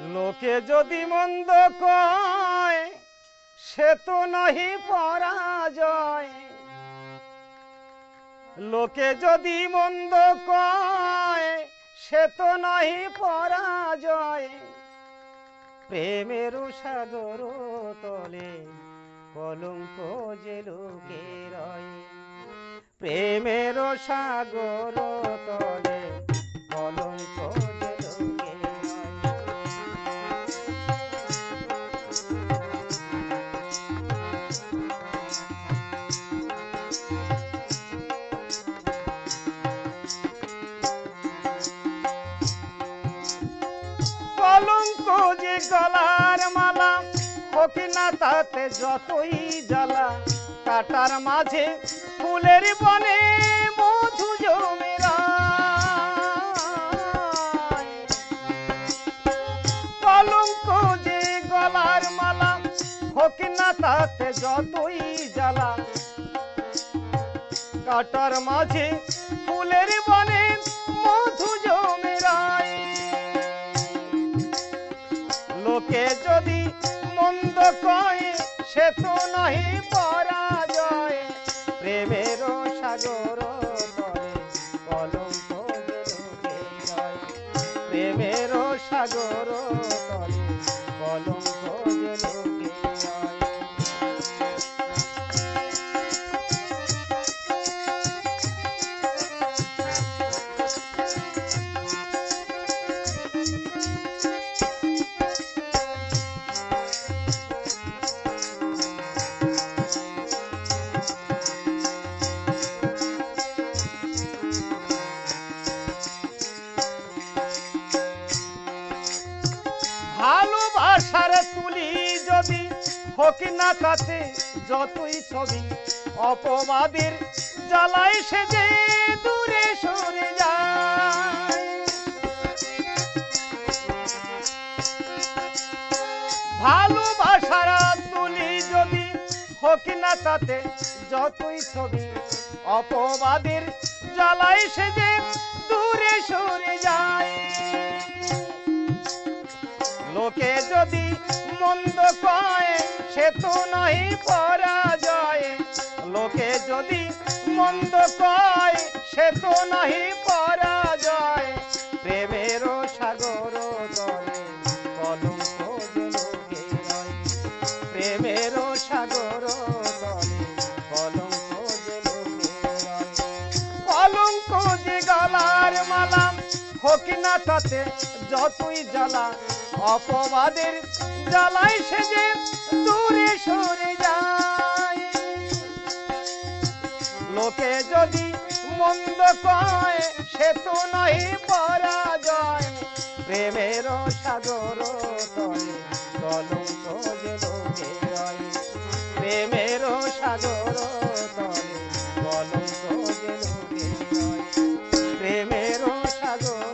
লোকে যদি মন্দ কয়, সে তো নহি পরাজয়। লোকে যদি মন্দ কয়, সে তো নহি পরাজয়। প্রেমের সাগর তলে কলঙ্ক যে লোকে রয়। প্রেমের সাগর তলে কলঙ্ক যে গলার মালা হোক না তাতে যতই কাটার মাঝে ফুলের বনে মধু জমেরা কলঙ্ক যে গলার মালা হোক না তাতে যতই জ্বালা, কাটার মাঝে ফুলের বনে মধু সে তো নহি পরাজয় প্রেমের সাগর তলে কলঙ্ক। প্রেমের সাগর তলে কলঙ্ক রয়। তুলি যদি হকি না তাতে যতই ছবি অপবাদের জ্বালাই সে যে দূরে সরে যায় ভালোবাসার তুলি যদি হোক না তাতে যতই ছবি অপবাদের জ্বালাই সে যে দূরে সরে যায় লোকে যদি সে তো নহি পরাজয় লোকে যদি মন্দ কয় সে তো নহি পরাজয় প্রেমের সাগর। প্রেমের সাগর কলঙ্ক। কলঙ্ক যে গলার মালা হোক তাতে যতই জ্বালা, অপবাদের জ্বালায় সে দূরে সরে যায়। লোকে যদি মন্দ কয়, সে তো নয় যায় প্রেমের সাগর কলঙ্ক লোকে প্রেমের সাগর কলঙ্ক লোকে প্রেমের সাগর